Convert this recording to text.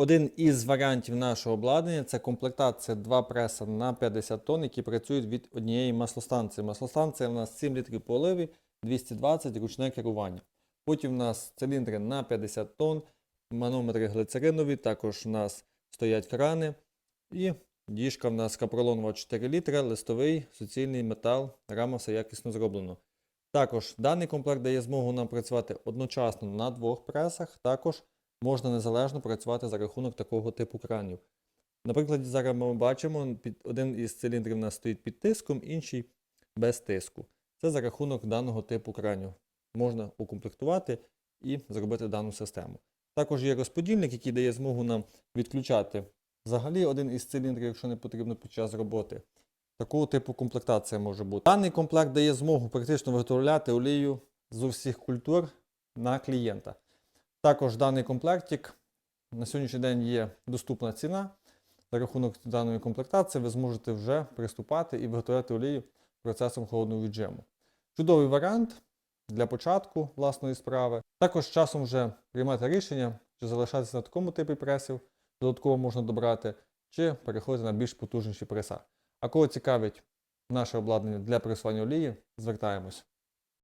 Один із варіантів нашого обладнання це комплектація 2 преса на 50 тонн, які працюють від однієї маслостанції. Маслостанція у нас 7 літрів по оливі, 220 ручне керування. Потім у нас циліндри на 50 тонн, манометри глицеринові, також у нас стоять крани. І діжка в нас капролонова 4 літра, листовий, суцільний метал, рама все якісно зроблено. Також даний комплект дає змогу нам працювати одночасно на двох пресах. Також можна незалежно працювати за рахунок такого типу кранів. Наприклад, зараз ми бачимо, один із циліндрів у нас стоїть під тиском, інший без тиску. Це за рахунок даного типу кранів. Можна укомплектувати і зробити дану систему. Також є розподільник, який дає змогу нам відключати взагалі один із циліндрів, якщо не потрібно під час роботи. Такого типу комплектація може бути. Даний комплект дає змогу практично виготовляти олію з усіх культур на клієнта. Також даний комплектик на сьогоднішній день є доступна ціна. За рахунок даної комплектації ви зможете вже приступати і виготовляти олію процесом холодного віджиму. Чудовий варіант для початку власної справи. Також з часом вже приймати рішення, чи залишатися на такому типі пресів, додатково можна добрати, чи переходити на більш потужніші преса. А кого цікавить наше обладнання для пресування олії, звертаємось.